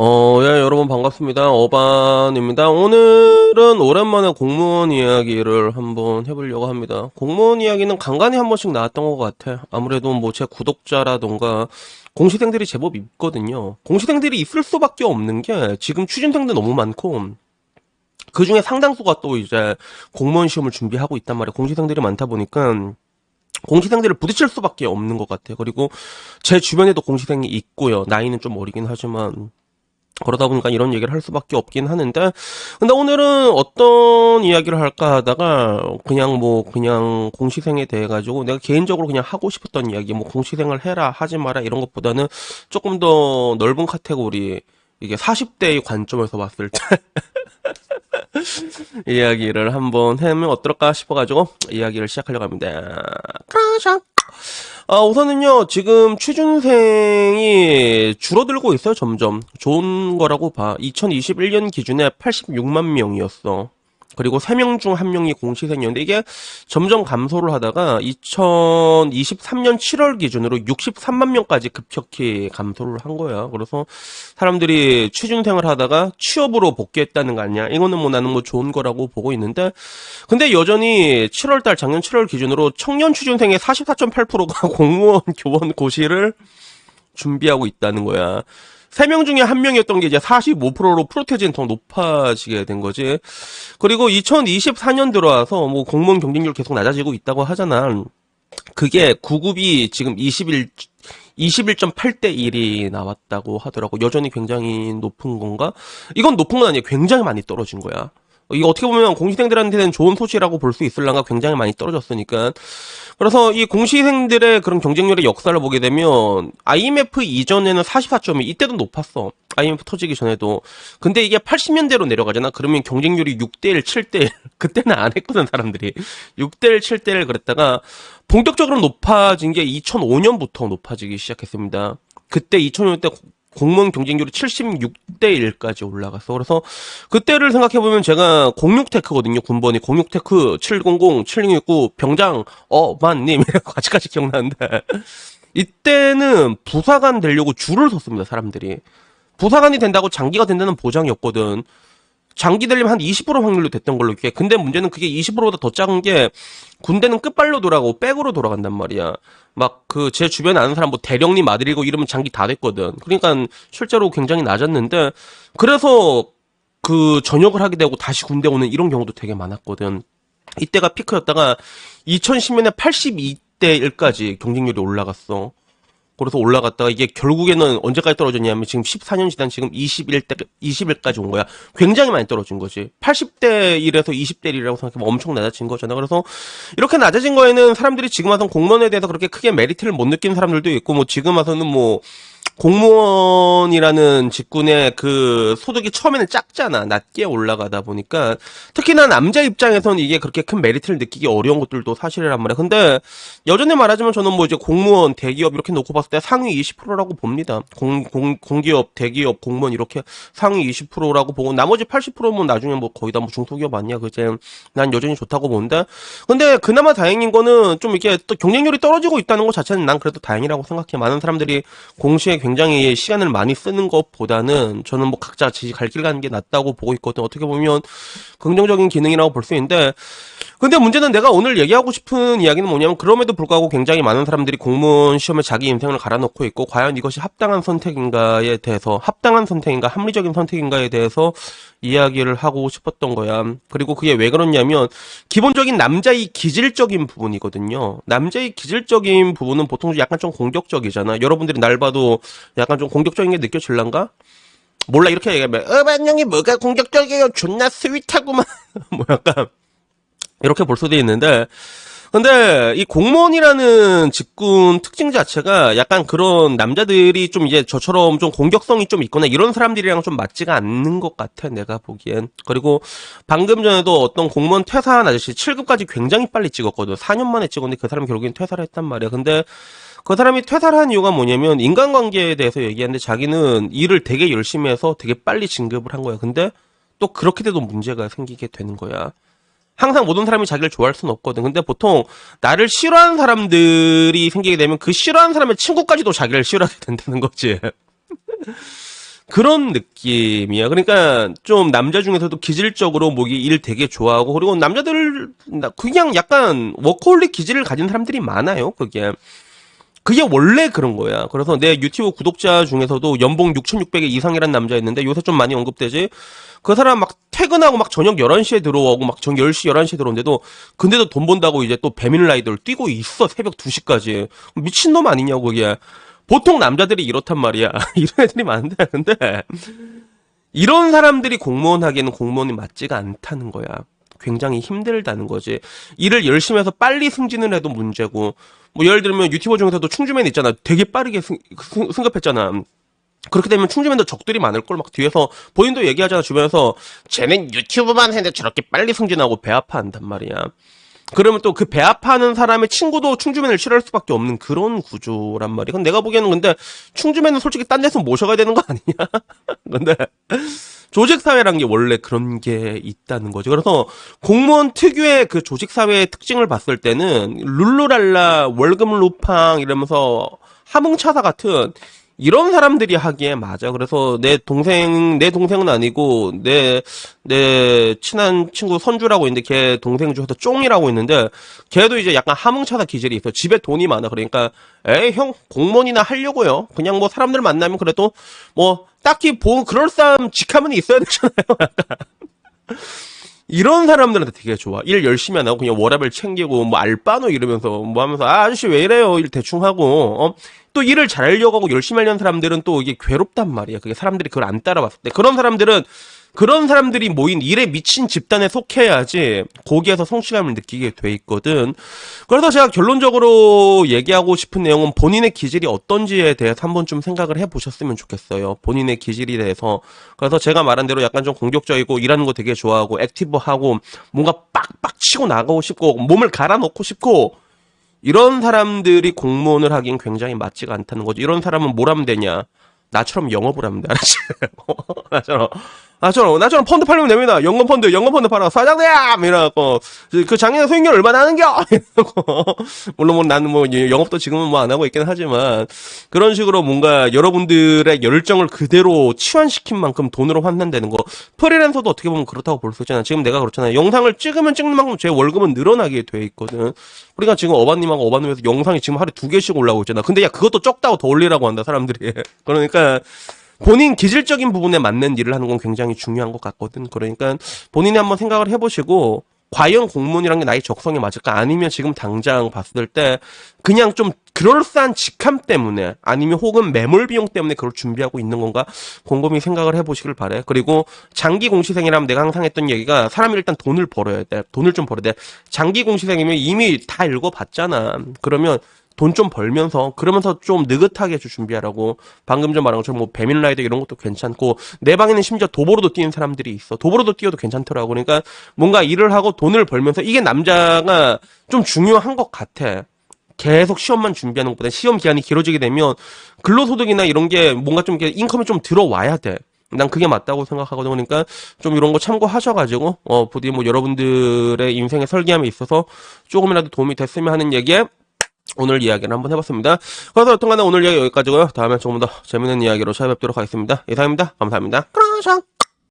어, 예, 여러분 반갑습니다. 어반입니다. 오늘은 오랜만에 공무원 이야기를 한번 해보려고 합니다. 공무원 이야기는 간간히 한 번씩 나왔던 것 같아. 아무래도 뭐 제 구독자라던가 공시생들이 제법 있거든요. 공시생들이 있을 수밖에 없는 게 지금 취준생도 너무 많고 그 중에 상당수가 또 이제 공무원 시험을 준비하고 있단 말이에요. 공시생들이 많다 보니까 공시생들을 부딪힐 수밖에 없는 것 같아요. 그리고 제 주변에도 공시생이 있고요. 나이는 좀 어리긴 하지만 그러다 보니까 이런 얘기를 할 수밖에 없긴 하는데, 근데 오늘은 어떤 이야기를 할까 하다가, 그냥 뭐, 그냥 공시생에 대해 가지고 내가 개인적으로 그냥 하고 싶었던 이야기, 뭐, 공시생을 해라, 하지 마라, 이런 것보다는 조금 더 넓은 카테고리, 이게 40대의 관점에서 봤을 때, 이야기를 한번 해면 어떨까 싶어가지고, 이야기를 시작하려고 합니다. 크라샤. 아, 우선은요, 지금 취준생이 줄어들고 있어요, 점점. 좋은 거라고 봐. 2021년 기준에 86만 명이었어. 그리고 3명 중 1명이 공시생이었는데 이게 점점 감소를 하다가 2023년 7월 기준으로 63만 명까지 급격히 감소를 한 거야. 그래서 사람들이 취준생을 하다가 취업으로 복귀했다는 거 아니야. 이거는 뭐 나는 뭐 좋은 거라고 보고 있는데 근데 여전히 7월 달 작년 7월 기준으로 청년 취준생의 44.8%가 공무원 교원 고시를 준비하고 있다는 거야. 세 명 중에 한 명이었던 게 이제 45%로 프로테진 더 높아지게 된 거지. 그리고 2024년 들어와서 뭐 공무원 경쟁률 계속 낮아지고 있다고 하잖아. 그게 9급이 지금 21, 21.8대 1이 나왔다고 하더라고. 여전히 굉장히 높은 건가? 이건 높은 건 아니에요. 굉장히 많이 떨어진 거야. 이거 어떻게 보면 공시생들한테는 좋은 소식이라고 볼 수 있을랑가 굉장히 많이 떨어졌으니까. 그래서 이 공시생들의 그런 경쟁률의 역사를 보게 되면 IMF 이전에는 44점이 이때도 높았어. IMF 터지기 전에도. 근데 이게 80년대로 내려가잖아. 그러면 경쟁률이 6대1, 7대1. 그때는 안 했거든, 사람들이. 6대1, 7대1 그랬다가 본격적으로 높아진 게 2005년부터 높아지기 시작했습니다. 그때 2005년 때 공무원 경쟁률이 76대 1까지 올라갔어. 그래서 그때를 생각해 보면 제가 06테크거든요. 군번이 06테크 700 7669 병장 어만님 아직까지 기억나는데 이때는 부사관 되려고 줄을 섰습니다. 사람들이 부사관이 된다고 장기가 된다는 보장이 없거든. 장기 되려면 한20% 확률로 됐던 걸로 기억해. 근데 문제는 그게 20%보다 더 작은 게 군대는 끝발로 돌아가고 백으로 돌아간단 말이야. 막 그 제 주변에 아는 사람 뭐 대령님 아들이고 이러면 장기 다 됐거든. 그러니까 실제로 굉장히 낮았는데 그래서 그 전역을 하게 되고 다시 군대 오는 이런 경우도 되게 많았거든. 이때가 피크였다가 2010년에 82대 1까지 경쟁률이 올라갔어. 그래서 올라갔다가 이게 결국에는 언제까지 떨어졌냐면 지금 14년 지난 지금 21대 20일까지 온 거야. 굉장히 많이 떨어진 거지. 80대 1에서 20대 1이라고 생각하면 엄청 낮아진 거잖아. 그래서 이렇게 낮아진 거에는 사람들이 지금 와서 공무원에 대해서 그렇게 크게 메리트를 못 느끼는 사람들도 있고 뭐 지금 와서는 뭐 공무원이라는 직군의 그 소득이 처음에는 작잖아. 낮게 올라가다 보니까 특히나 남자 입장에서는 이게 그렇게 큰 메리트를 느끼기 어려운 것들도 사실이란 말이야. 근데 여전히 말하자면 저는 뭐 이제 공무원, 대기업 이렇게 놓고 봤을 때 상위 20%라고 봅니다. 공, 공, 공기업, 대기업, 공무원 이렇게 상위 20%라고 보고 나머지 80%면 나중에 뭐 거의 다 뭐 중소기업 아니야. 그제 난 여전히 좋다고 보는데 근데 그나마 다행인 거는 좀 이렇게 또 경쟁률이 떨어지고 있다는 것 자체는 난 그래도 다행이라고 생각해. 많은 사람들이 공시에 굉장히 시간을 많이 쓰는 것보다는 저는 뭐 각자 갈 길 가는 게 낫다고 보고 있거든. 어떻게 보면 긍정적인 기능이라고 볼 수 있는데, 근데 문제는 내가 오늘 얘기하고 싶은 이야기는 뭐냐면 그럼에도 불구하고 굉장히 많은 사람들이 공무원 시험에 자기 인생을 갈아넣고 있고 과연 이것이 합당한 선택인가에 대해서 합당한 선택인가 합리적인 선택인가에 대해서 이야기를 하고 싶었던 거야. 그리고 그게 왜 그러냐면 기본적인 남자의 기질적인 부분이거든요. 남자의 기질적인 부분은 보통 약간 좀 공격적이잖아. 여러분들이 날 봐도 약간 좀 공격적인 게 느껴질란가? 몰라 이렇게 얘기하면 어반영이 뭐가 공격적이에요 존나 스윗하구만 뭐 약간 이렇게 볼 수도 있는데 근데 이 공무원이라는 직군 특징 자체가 약간 그런 남자들이 좀 이제 저처럼 좀 공격성이 좀 있거나 이런 사람들이랑 좀 맞지가 않는 것 같아 내가 보기엔. 그리고 방금 전에도 어떤 공무원 퇴사한 아저씨 7급까지 굉장히 빨리 찍었거든. 4년 만에 찍었는데 그 사람이 결국엔 퇴사를 했단 말이야. 근데 그 사람이 퇴사를 한 이유가 뭐냐면 인간관계에 대해서 얘기하는데 자기는 일을 되게 열심히 해서 되게 빨리 진급을 한 거야. 근데 또 그렇게 돼도 문제가 생기게 되는 거야 항상 모든 사람이 자기를 좋아할 수는 없거든. 근데 보통 나를 싫어하는 사람들이 생기게 되면 그 싫어하는 사람의 친구까지도 자기를 싫어하게 된다는 거지. 그런 느낌이야. 그러니까 좀 남자 중에서도 기질적으로 뭐이 일 되게 좋아하고 그리고 남자들 나- 그냥 약간 워커홀릭 기질을 가진 사람들이 많아요. 그게. 그게 원래 그런 거야. 그래서 내 유튜브 구독자 중에서도 연봉 6,600에 이상이란 남자 있는데 요새 좀 많이 언급되지. 그 사람 막 퇴근하고 막 저녁 11시에 들어오고 막전 10시, 11시에 들어오는데도 근데도 돈 번다고 이제 또 배민 라이더를 뛰고 있어. 새벽 2시까지. 미친놈 아니냐고 그게. 보통 남자들이 이렇단 말이야. 이런 애들이 많은데. 근데 이런 사람들이 공무원 하기에는 공무원이 맞지가 않다는 거야. 굉장히 힘들다는 거지. 일을 열심히 해서 빨리 승진을 해도 문제고, 뭐 예를 들면 유튜버 중에서도 충주맨 있잖아. 되게 빠르게 승, 승, 승급했잖아. 그렇게 되면 충주맨도 적들이 많을 걸 막 뒤에서 본인도 얘기하잖아 주변에서 쟤는 유튜브만 했는데 저렇게 빨리 승진하고 배 아파한단 말이야. 그러면 또 그 배 아파하는 사람의 친구도 충주맨을 싫어할 수밖에 없는 그런 구조란 말이야. 내가 보기에는 근데 충주맨은 솔직히 딴 데서 모셔가야 되는 거 아니냐? 근데 조직사회란 게 원래 그런 게 있다는 거죠. 그래서 공무원 특유의 그 조직사회의 특징을 봤을 때는 룰루랄라, 월급 루팡 이러면서 하뭉차사 같은 이런 사람들이 하기에 맞아. 그래서 내 동생, 내 동생은 아니고, 내, 내 친한 친구 선주라고 있는데, 걔 동생 중에서 쫑이라고 있는데, 걔도 이제 약간 하뭉차사 기질이 있어. 집에 돈이 많아. 그러니까, 에이, 형, 공무원이나 하려고요. 그냥 뭐 사람들 만나면 그래도, 뭐, 딱히 보, 그럴싸한 직함은 있어야 되잖아요. 이런 사람들한테 되게 좋아. 일 열심히 안 하고 그냥 워라벨 챙기고 뭐 알바노 이러면서 뭐 하면서 아 아저씨 왜 이래요? 일 대충 하고 어? 또 일을 잘하려고 하고 열심히 하려는 사람들은 또 이게 괴롭단 말이야. 그게 사람들이 그걸 안 따라봤을 때 그런 사람들은 그런 사람들이 모인 일에 미친 집단에 속해야지 거기에서 성취감을 느끼게 돼 있거든. 그래서 제가 결론적으로 얘기하고 싶은 내용은 본인의 기질이 어떤지에 대해서 한번 좀 생각을 해보셨으면 좋겠어요. 본인의 기질에 대해서. 그래서 제가 말한 대로 약간 좀 공격적이고 일하는 거 되게 좋아하고 액티브하고 뭔가 빡빡 치고 나가고 싶고 몸을 갈아넣고 싶고 이런 사람들이 공무원을 하긴 굉장히 맞지가 않다는 거죠. 이런 사람은 뭘 하면 되냐? 나처럼 영업을 하면 돼. 나처럼. 나처럼, 나처럼 펀드 팔면 됩니다. 연금 펀드, 연금 펀드 팔아. 사장님! 이래갖고, 그 작년에 수익률 얼마나 하는겨? 이러고. 물론 뭐 나는 뭐 영업도 지금은 뭐 안 하고 있긴 하지만, 그런 식으로 뭔가 여러분들의 열정을 그대로 치환시킨 만큼 돈으로 환산되는 거. 프리랜서도 어떻게 보면 그렇다고 볼 수 있잖아. 지금 내가 그렇잖아. 영상을 찍으면 찍는 만큼 제 월급은 늘어나게 돼 있거든. 우리가 지금 어바님하고 어바님에서 영상이 지금 하루에 두 개씩 올라오고 있잖아. 근데 야, 그것도 적다고 더 올리라고 한다, 사람들이. 그러니까, 본인 기질적인 부분에 맞는 일을 하는 건 굉장히 중요한 것 같거든. 그러니까 본인이 한번 생각을 해보시고 과연 공무원이란 게 나의 적성에 맞을까? 아니면 지금 당장 봤을 때 그냥 좀 그럴싸한 직함 때문에 아니면 혹은 매몰 비용 때문에 그걸 준비하고 있는 건가? 곰곰이 생각을 해보시길 바래. 그리고 장기 공시생이라면 내가 항상 했던 얘기가 사람이 일단 돈을 벌어야 돼. 돈을 좀 벌어야 돼. 장기 공시생이면 이미 다 읽어봤잖아. 그러면 돈 좀 벌면서 그러면서 좀 느긋하게 좀 준비하라고 방금 전 말한 것처럼 뭐 배민 라이더 이런 것도 괜찮고 내 방에는 심지어 도보로도 뛰는 사람들이 있어 도보로도 뛰어도 괜찮더라고 그러니까 뭔가 일을 하고 돈을 벌면서 이게 남자가 좀 중요한 것 같아 계속 시험만 준비하는 것보다 시험 기간이 길어지게 되면 근로소득이나 이런 게 뭔가 좀 이렇게 인컴이 좀 들어와야 돼. 난 그게 맞다고 생각하거든. 그러니까 좀 이런 거 참고하셔가지고 어 부디 뭐 여러분들의 인생의 설계함에 있어서 조금이라도 도움이 됐으면 하는 얘기에 오늘 이야기를 한번 해봤습니다. 그래서 여튼간에 오늘 이야기 여기까지고요. 다음에 조금 더 재밌는 이야기로 찾아뵙도록 하겠습니다. 이상입니다. 감사합니다. 크라샹